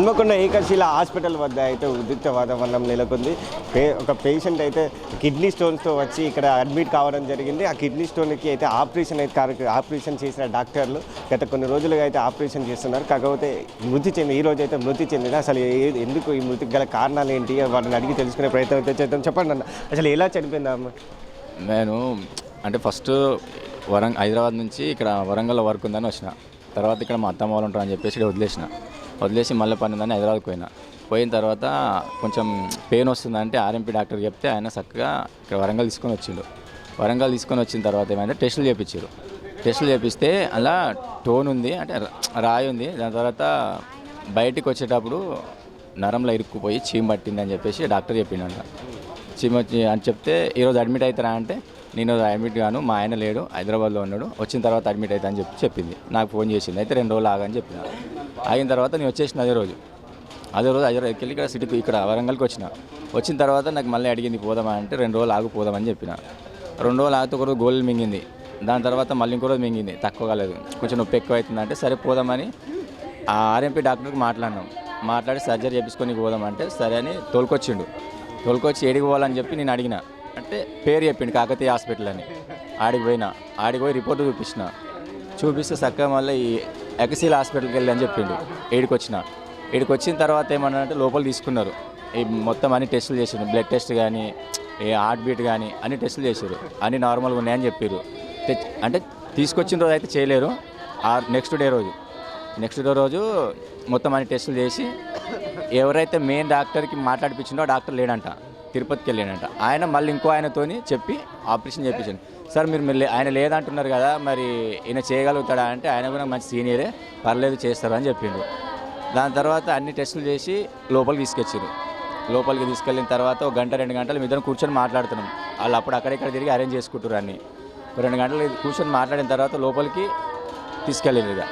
హన్మకొండ ఏకశిల hospital వద్ద అయితే ఉద్రిక్త వాతావరణం నెలకొంది. పే ఒక పేషెంట్ అయితే కిడ్నీ స్టోన్స్తో వచ్చి ఇక్కడ అడ్మిట్ కావడం జరిగింది. ఆ కిడ్నీ స్టోన్కి అయితే ఆపరేషన్ అయితే కార్య ఆపరేషన్ చేసిన డాక్టర్లు గత కొన్ని రోజులుగా అయితే ఆపరేషన్ చేస్తున్నారు. కాకపోతే మృతి చెంది ఈ రోజు అయితే మృతి చెందిన అసలు ఏ- ఎందుకు ఈ మృతికి గల కారణాలు ఏంటి? వాటిని అడిగి తెలుసుకునే ప్రయత్నం అయితే చేద్దాం. చెప్పండి అన్న. అసలు ఎలా చనిపోయిందమ్మ నేను అంటే ఫస్ట్ వరంగ హైదరాబాద్ నుంచి ఇక్కడ వరంగల్లో వర్క్ ఉందని వచ్చిన. తర్వాత ఇక్కడ మా అత్తమ్మ వాళ్ళు ఉంటారని చెప్పేసి ఇక్కడ వదిలేసిన. వదిలేసి మళ్ళీ పని ఉందని హైదరాబాద్కి పోయినా. పోయిన తర్వాత కొంచెం పెయిన్ వస్తుందంటే ఆర్ఎంపీ డాక్టర్ చెప్తే ఆయన చక్కగా ఇక్కడ వరంగల్ తీసుకొని వచ్చిండు. వరంగల్ తీసుకొని వచ్చిన తర్వాత ఏమైంది టెస్టులు చేయించారు టెస్టులు చేపిస్తే అలా టోన్ ఉంది అంటే రాయి ఉంది. దాని తర్వాత బయటికి వచ్చేటప్పుడు నరంలో ఇరుక్కుపోయి చీమ పట్టింది అని చెప్పేసి డాక్టర్ చెప్పిండంట. చీమ వచ్చి అని చెప్తే ఈరోజు అడ్మిట్ అవుతారా అంటే నేను అడ్మిట్ గాను మా ఆయన లేడు హైదరాబాద్లో ఉన్నాడు వచ్చిన తర్వాత అడ్మిట్ అవుతా అని చెప్పి చెప్పింది. నాకు ఫోన్ చేసింది. అయితే రెండు రోజులు ఆగని చెప్పిన ఆగిన తర్వాత నేను వచ్చేసిన అదే రోజు. అదే రోజు హైదరాబాద్కి వెళ్ళి ఇక్కడ సిటీకి ఇక్కడ వరంగల్కి వచ్చిన. వచ్చిన తర్వాత నాకు మళ్ళీ అడిగింది పోదామా? అంటే రెండు రోజులు ఆగిపోదామని చెప్పిన. రెండు రోజులు ఆగితే ఒకరోజు గోల్డ్ మింగింది. దాని తర్వాత మళ్ళీ ఇంకో రోజు మింగింది. తక్కువ కాలేదు. కొంచెం నొప్పి ఎక్కువ అవుతుందంటే సరే పోదామని ఆ ఆర్ఎంపీ డాక్టర్కి మాట్లాడినాం. మాట్లాడి సర్జరీ చేపించుకొని పోదామంటే సరే అని తోలుకొచ్చిండు. తోలుకొచ్చి ఏడికి పోవాలని చెప్పి నేను అడిగిన. అంటే పేరు చెప్పిండు కాకతీయ హాస్పిటల్ అని. ఆడికి పోయినా ఆడికి పోయి రిపోర్ట్ చూపించిన. చూపిస్తే చక్కగా మళ్ళీ ఈ ఎక్సీల్ హాస్పిటల్కి వెళ్ళి అని చెప్పిండు. ఏడికి వచ్చిన ఏడికి వచ్చిన తర్వాత ఏమన్నారంటే లోపల తీసుకున్నారు. ఈ మొత్తం అన్ని టెస్టులు చేసిండు. బ్లడ్ టెస్ట్ కానీ ఏ హార్ట్ బీట్ కానీ అన్ని టెస్టులు చేశారు అన్ని నార్మల్గా ఉన్నాయని చెప్పారు అంటే తీసుకొచ్చిన రోజు అయితే చేయలేరు. ఆ నెక్స్ట్ డే రోజు. నెక్స్ట్ డే రోజు మొత్తం అన్ని టెస్టులు చేసి ఎవరైతే మెయిన్ డాక్టర్కి మాట్లాడిపించిందో ఆ డాక్టర్ లేడంట. తిరుపతికి వెళ్ళాడంట. ఆయన మళ్ళీ ఇంకో ఆయనతోని చెప్పి ఆపరేషన్ చేయించాను సార్ మీరు మీరు ఆయన లేదంటున్నారు కదా మరి ఈయన చేయగలుగుతాడా అంటే ఆయన కూడా మంచి సీనియరే పర్లేదు చేస్తారు అని చెప్పిండు. దాని తర్వాత అన్ని టెస్టులు చేసి లోపలికి తీసుకొచ్చారు లోపలికి తీసుకెళ్ళిన తర్వాత ఒక గంట రెండు గంటలు ఇద్దరం కూర్చొని మాట్లాడుతున్నాం. వాళ్ళు అప్పుడు అక్కడిక్కడ తిరిగి అరేంజ్ చేసుకుంటారు అన్ని. రెండు గంటలు కూర్చొని మాట్లాడిన తర్వాత లోపలికి తీసుకెళ్ళారు ఇక.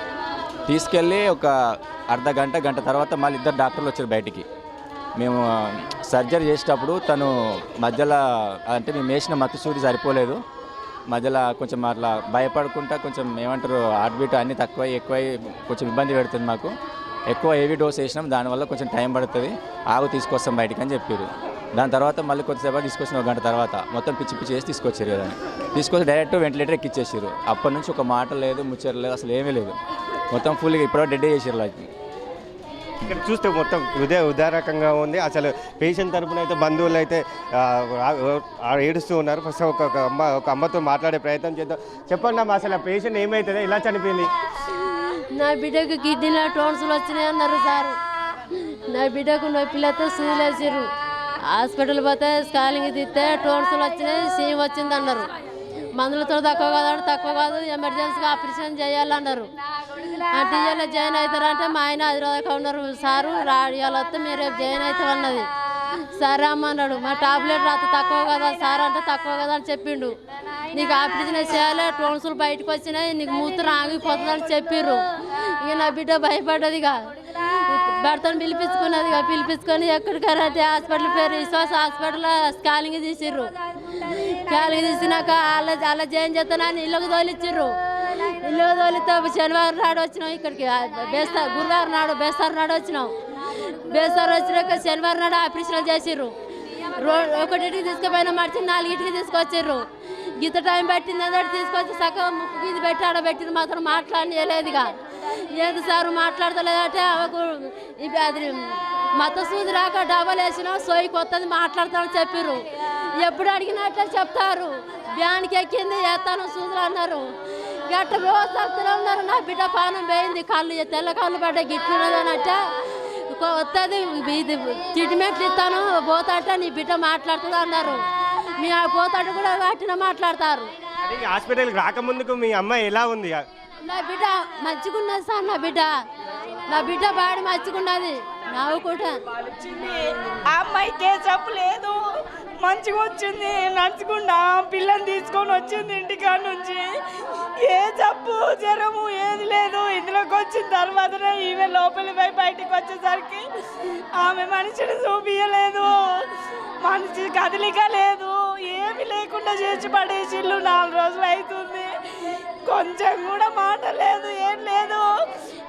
తీసుకెళ్ళి ఒక అర్ధ గంట గంట తర్వాత మళ్ళీ ఇద్దరు డాక్టర్లు వచ్చారు బయటికి. మేము సర్జరీ చేసేటప్పుడు తను మధ్యలో అంటే మేము వేసిన మత్తుసూది సరిపోలేదు. మధ్యలో కొంచెం అట్లా భయపడకుండా కొంచెం ఏమంటారు హార్ట్ బీట్ అన్నీ తక్కువ ఎక్కువ కొంచెం ఇబ్బంది పెడుతుంది మాకు. ఎక్కువ హెవీ డోస్ వేసినాం దానివల్ల కొంచెం టైం పడుతుంది. ఆగు తీసుకొస్తాం బయటికి అని చెప్పారు దాని తర్వాత మళ్ళీ కొద్దిసేపు తీసుకొచ్చిన ఒక గంట తర్వాత మొత్తం పిచ్చి పిచ్చి చేసి తీసుకొచ్చారు కదా తీసుకొచ్చి డైరెక్ట్ వెంటిలేటర్ ఎక్కిచ్చేసారు అప్పటి నుంచి ఒక మాట లేదు ముచ్చట లేదు అసలు ఏమీ లేదు. మొత్తం ఫుల్గా ఇప్పుడు డెడ్ చేసారు వాళ్ళకి ఇక్కడ చూస్తే మొత్తం హృదయ ఉదారకంగా ఉంది. అసలు పేషెంట్ తరపున అయితే బంధువులు అయితే ఏడుస్తూ ఉన్నారు. ఫస్ట్ ఒక అమ్మ ఒక అమ్మతో మాట్లాడే ప్రయత్నం చేద్దాం. చెప్పండి అమ్మా అసలు ఆ పేషెంట్ ఏమవుతుంది ఇలా చనిపోయింది? నా బిడ్డకు కిడ్నీలో టోన్సులు వచ్చినాయి అన్నారు సార్. నా బిడ్డకు నొప్పిలతో సూదులు వేసారు హాస్పిటల్ పోతే స్కాలింగ్ తీస్తే టోన్సులు వచ్చినాయి సీమ్ వచ్చింది అన్నారు. మందులతో తక్కువ కాదు తక్కువ కాదు ఎమర్జెన్సీగా ఆపరేషన్ చేయాలన్నారు. అంటే ఇవాళ జాయిన్ అవుతారంటే మా ఆయన హైదరాబాద్గా ఉన్నారు. సారు రా ఇవాళ వస్తే మీరు రేపు జాయిన్ అవుతా అన్నది సరే అమ్మన్నాడు మా టాబ్లెట్ రాత తక్కువ కదా సార్ అంటే తక్కువ కదా అని చెప్పిండు. నీకు ఆపరేషన్ చేయాలి టోన్సులు బయటకు వచ్చినాయి నీకు మూత్రం ఆగిపోతుంది అని చెప్పిర్రు. ఇక నా బిడ్డ భయపడ్డదిగా. భర్తను పిలిపించుకున్నది ఇక పిలిపించుకొని ఎక్కడికారా హాస్పిటల్ పేరు విశ్వాస హాస్పిటల్ స్కానింగ్ తీసిర్రు. స్కానింగ్ తీసినాక వాళ్ళ వాళ్ళ జయం చేస్తానని ఇళ్ళకు తోలిచ్చిర్రు. ఇల్లు తోలితే శనివారం నాడు వచ్చినాం ఇక్కడికి. బేస్తా గురువారం నాడు బేస్తారు నాడు వచ్చినాం. బేస్తారు వచ్చినాక శనివారం నాడు ఆపరేషన్ చేసిర్రు. రో ఒకటింటికి తీసుకుపోయిన మర్చి నాలుగింటికి తీసుకొచ్చిర్రు. గీత టైం పెట్టింది అందరు తీసుకొచ్చి సగం ముక్కు గీది పెట్టి ఆడబెట్టింది మాత్రం మాట్లాడలేదుగా లేదు సార్ మాట్లాడతలేదంటే ఆమెకు అది మత సూది రాక డబల్ వేసినా సోయి కొత్తది మాట్లాడతామని చెప్పిర్రు. ఎప్పుడు అడిగినట్లే చెప్తారు. బ్యాన్కి ఎక్కింది వేస్తాను సూదులు అన్నారు. గట్ట రోజు చెప్తూనే ఉన్నారు నా బిడ్డ పానం పోయింది కళ్ళు తెల్ల కళ్ళు పడ్డ గిట్లున్నదనట వస్తుంది ఇది ట్రీట్మెంట్లు ఇస్తాను పోతాట నీ బిడ్డ మాట్లాడుతుంది అన్నారు. మీ ఆ పోతాట కూడా వాటిన మాట్లాడతారు. హాస్పిటల్కి రాకముందుకు మీ అమ్మాయి ఎలా ఉంది? నా బిడ్డ మంచిగున్నది సార్ నా బిడ్డ. నా బిడ్డ బాడి మంచిగున్నది నవ్వుకుంటా. వచ్చింది. ఆ అమ్మాయికి ఏ లేదు. మంచిగా వచ్చింది. నడుచుకుండా పిల్లని తీసుకొని వచ్చింది ఇంటికాడ నుంచి. ఏ జబ్బు జ్వరము ఏది లేదు. ఇందులోకి వచ్చిన తర్వాతనే ఈమె లోపలి పోయి బయటికి వచ్చేసరికి ఆమె మనిషిని చూపించలేదు మనిషి కదలిక లేదు. ఏమి లేకుండా చేసి పడేసిల్లు నాలుగు రోజులు అవుతుంది. కొంచెం కూడా మాట లేదు ఏం లేదు.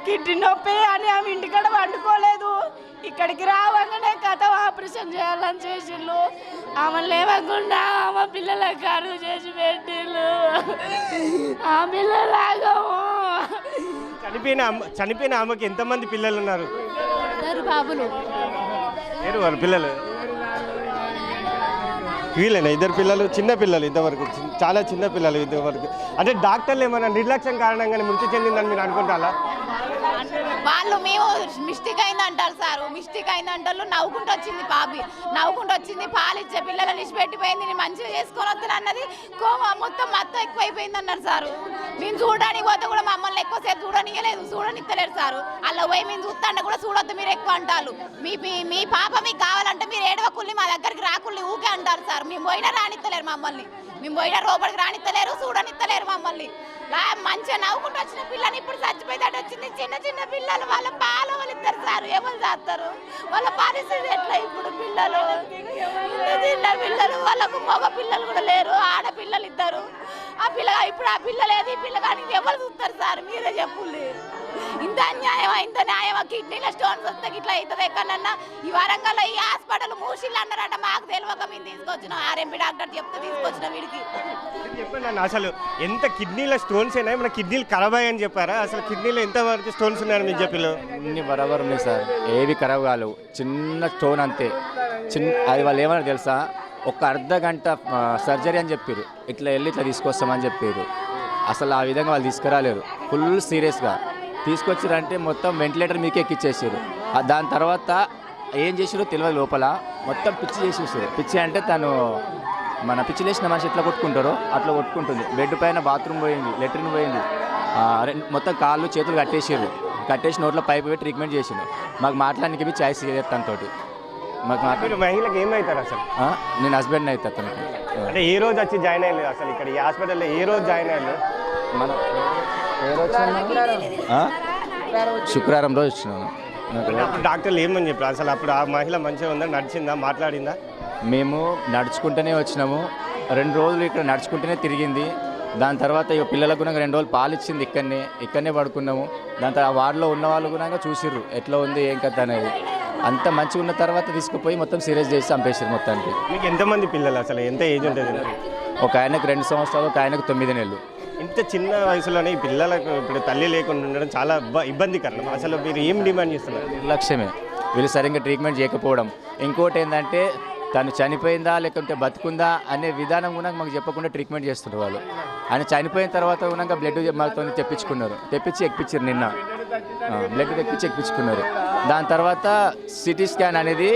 కిడ్నీ నొప్పి అని ఆమె ఇంటికాడ వండుకోలేదు. ఇక్కడికి రావంగానే కథ ఆపరేషన్ చేయాలని చేసిళ్ళు ఆమె లేవకుండా ఆమె పిల్లల కరువు చేసి పెట్టిళ్ళు ఆ పిల్లలాగము చనిపోయిన చనిపోయిన ఆమెకి ఎంతమంది పిల్లలు ఉన్నారు? బాబులు. లేరు వాళ్ళ పిల్లలు? వీళ్ళేనా? ఇద్దరు పిల్లలు చిన్న పిల్లలు ఇంతవరకు. చాలా చిన్న పిల్లలు ఇంతవరకు. అంటే డాక్టర్లు ఏమైనా నిర్లక్ష్యం కారణంగానే మృతి చెందిందని మీరు అనుకుంటారా? వాళ్ళు మేము మిస్టేక్ అయింది అంటారు సార్. మిస్టేక్ అయింది అంటారు నవ్వుకుంటూ వచ్చింది పాపి. నవ్వుకుంటూ వచ్చింది పాలు ఇచ్చే పిల్లలని పెట్టిపోయింది నేను మంచిగా చేసుకొని వస్తాను అన్నది కోమ మొత్తం మత్తం ఎక్కువైపోయింది అన్నారు సారు. మేము చూడడానికి పోతే కూడా మమ్మల్ని ఎక్కువసేపు చూడనియలేదు చూడనిస్తలేరు సారు. అలా పోయి మేము చూస్తాంటే కూడా చూడొద్దు మీరు ఎక్కువ అంటారు. మీ మీ- పాప మీకు కావాలంటే మీరు ఏడవకుల్లి మా దగ్గరికి రాకుల్లి ఊకే అంటారు సార్. మేము పోయినా రానిత్తలేరు మమ్మల్ని. మేము పోయినా లోపలికి రానిత్తలేరు చూడనిస్తలేరు మమ్మల్ని. మంచిగా నవ్వుకుంటూ వచ్చిన పిల్లని ఇప్పుడు చచ్చిపోయేటట్టు వచ్చింది. చిన్న చిన్న పిల్లలు వాళ్ళ పాలు వాళ్ళు సార్ ఎవరు చేస్తారు? వాళ్ళ పరిస్థితి ఎట్లా ఇప్పుడు పిల్లలు? చిన్న పిల్లలు వాళ్ళకు మగ పిల్లలు కూడా లేరు ఆడపిల్లలు ఇద్దరు. ఆ పిల్లగా ఇప్పుడు ఆ పిల్లలు ఏది? ఈ పిల్లగానికి ఎవరు చూస్తారు సార్? మీరే చెప్పుల్లి ఇంత అన్యాయమా ఇంత న్యాయమా? కిడ్నీలో స్టోన్స్ వస్తే ఇట్లా అవుతుంది ఎక్కడన్నా ఈ వరంగల్ ఈ హాస్పిటల్ మూసిళ్ళు అన్నారట మాకు తెలియక మేము తీసుకొచ్చినాం ఆర్ఎంపీ డాక్టర్ చెప్తే తీసుకొచ్చిన వీడికి. చెప్పండి అసలు ఎంత కిడ్నీలో స్టోన్స్ అయినాయి? మన కిడ్నీలు ఖరాబ్ అయ్యని చెప్పారా? అసలు కిడ్నీలో ఎంత వరకు స్టోన్స్ ఉన్నాయని మీకు చెప్పిలో అన్ని బరాబర్ ఉన్నాయి సార్. ఏవి ఖరాబ్ కాలేవు. చిన్న స్టోన్ అంతే. చిన్న అది వాళ్ళు ఏమన్నా తెలుసా? ఒక అర్ధ గంట సర్జరీ అని చెప్పారు. ఇట్లా వెళ్ళి ఇట్లా తీసుకొస్తామని చెప్పారు. అసలు ఆ విధంగా వాళ్ళు తీసుకురాలేరు. ఫుల్ సీరియస్గా. తీసుకొచ్చారంటే మొత్తం వెంటిలేటర్ మీకే ఎక్కిచ్చేసారు దాని తర్వాత ఏం చేసారో తెలియదు లోపల. మొత్తం పిచ్చి చేసేసారు పిచ్చి అంటే తను మన పిచ్చి లేచిన మనిషి ఎట్లా కొట్టుకుంటారో అట్లా కొట్టుకుంటుంది. బెడ్ పైన బాత్రూమ్ పోయింది లెట్రిన్ పోయింది. మొత్తం కాళ్ళు చేతులు కట్టేసారు కట్టేసి నోట్లో పైపు పెట్టి ట్రీట్మెంట్ చేసిండు మాకు మాట్లాడడానికి చాయిస్ తనతో మాకు మాట్లా మీరు మహిళకి ఏమవుతారు అసలు? నేను హస్బెండ్ అయితే అతనికి. అంటే ఏ రోజు వచ్చి జాయిన్ అయ్యలేదు అసలు ఇక్కడ ఈ హాస్పిటల్లో? ఏ రోజు జాయిన్ అయ్యారు మన? శుక్రవారం రోజు అప్పుడు డాక్టర్లు ఏమని చెప్పారు. అసలు అప్పుడు ఆ మహిళ మంచిగా ఉందా? నడిచిందా? మాట్లాడిందా? మేము నడుచుకుంటూనే వచ్చినాము. రెండు రోజులు ఇక్కడ నడుచుకుంటూనే తిరిగింది. దాని తర్వాత ఇక పిల్లలకు కూడా రెండు రోజులు పాలు ఇచ్చింది ఇక్కడనే. ఇక్కడనే పడుకున్నాము. దాని తర్వాత ఆ వార్డులో ఉన్న వాళ్ళు కూడా చూసిర్రు. ఎట్లా ఉంది ఏం కథ అనేది. అంత మంచిగా ఉన్న తర్వాత తీసుకుపోయి మొత్తం సీరియస్ చేసి చంపేసారు మొత్తానికి. మీకు ఎంతమంది పిల్లలు అసలు? ఎంత ఏజ్ ఉంటుంది? ఒక ఆయనకు రెండు సంవత్సరాలు ఒక ఆయనకు తొమ్మిది నెలలు. ఇంత చిన్న వయసులోనే ఈ పిల్లలకు ఇప్పుడు తల్లి లేకుండా ఉండడం చాలా ఇబ్బందికరం. అసలు మీరు ఏం డిమాండ్ చేస్తున్నారు? నిర్లక్ష్యమే. వీళ్ళు సరిగ్గా ట్రీట్మెంట్ చేయకపోవడం. ఇంకోటి ఏంటంటే తను చనిపోయిందా లేకుంటే బతుకుందా అనే విధానం కూడా మాకు చెప్పకుండా ట్రీట్మెంట్ చేస్తున్నారు వాళ్ళు. ఆయన చనిపోయిన తర్వాత కూడా బ్లడ్ మాతో తెప్పించుకున్నారు. తెప్పించి ఎక్కించారు నిన్న. బ్లడ్ తెప్పించి ఎక్కించుకున్నారు. దాని తర్వాత సిటీ స్కాన్ అనేది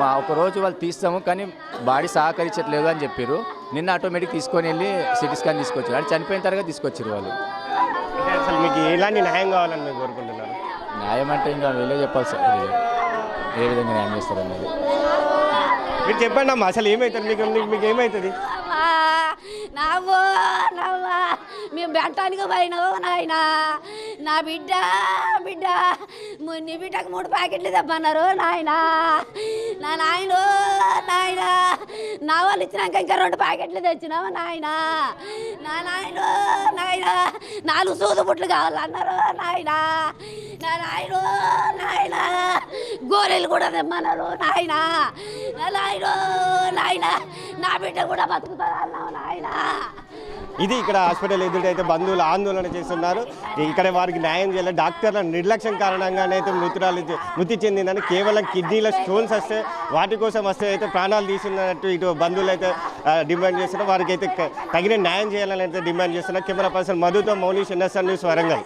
మా ఒక రోజు వాళ్ళు తీస్తాము కానీ బాడీ సహకరించట్లేదు అని చెప్పారు. నిన్న ఆటోమేటిక్ తీసుకొని వెళ్ళి సిటీ స్కాన్ తీసుకొచ్చారు. అంటే చనిపోయిన తర్వాత తీసుకొచ్చారు వాళ్ళు. అంటే అసలు మీకు ఎలాంటి న్యాయం కావాలని మీరు కోరుకుంటున్నారు? న్యాయం అంటే ఇంకా వీళ్ళే చెప్పాలి సార్. ఏ విధంగా న్యాయం చేస్తారు అనేది. మీరు చెప్పండి అమ్మా అసలు ఏమవుతుంది మీకు మీకు- మీకు ఏమవుతుంది నవ్వు నవ్వా. మేము పెట్టడానికి పోయినావు నాయన? నా బిడ్డ బిడ్డ నీ బిడ్డకు మూడు ప్యాకెట్లు తెప్పన్నారు నాయన. నా నాయన నాయన. నా వాళ్ళు ఇచ్చినాక ఇంకా రెండు ప్యాకెట్లు తెచ్చినావు నాయన? నా నాయన నాయన. నాలుగు సూదు బుట్లు కావాలన్నారు నాయన. నా నాయన నాయన. గోరెలు కూడా తెమ్మన్నారు నాయన. నా నాయన నాయన. నా బిడ్డ కూడా బతుకుతారు అన్నావు నాయన. ఇది ఇక్కడ హాస్పిటల్ ఎదుటైతే బంధువులు ఆందోళన చేస్తున్నారు. ఇక్కడ వారికి న్యాయం చేయాలి. డాక్టర్ల నిర్లక్ష్యం కారణంగానే అయితే మృతురాలు మృతి చెందిందని కేవలం కిడ్నీల స్టోన్స్ వస్తే వాటి కోసం వస్తే అయితే ప్రాణాలు తీసినట్టు ఇటు బంధువులు అయితే డిమాండ్ చేస్తున్నారు. వారికి అయితే తగిన న్యాయం చేయాలని అయితే డిమాండ్ చేస్తున్నారు. కెమెరా పర్సన్ మధుతో మౌనీష్ ఎన్ఎస్ఆర్ న్యూస్ వరంగల్.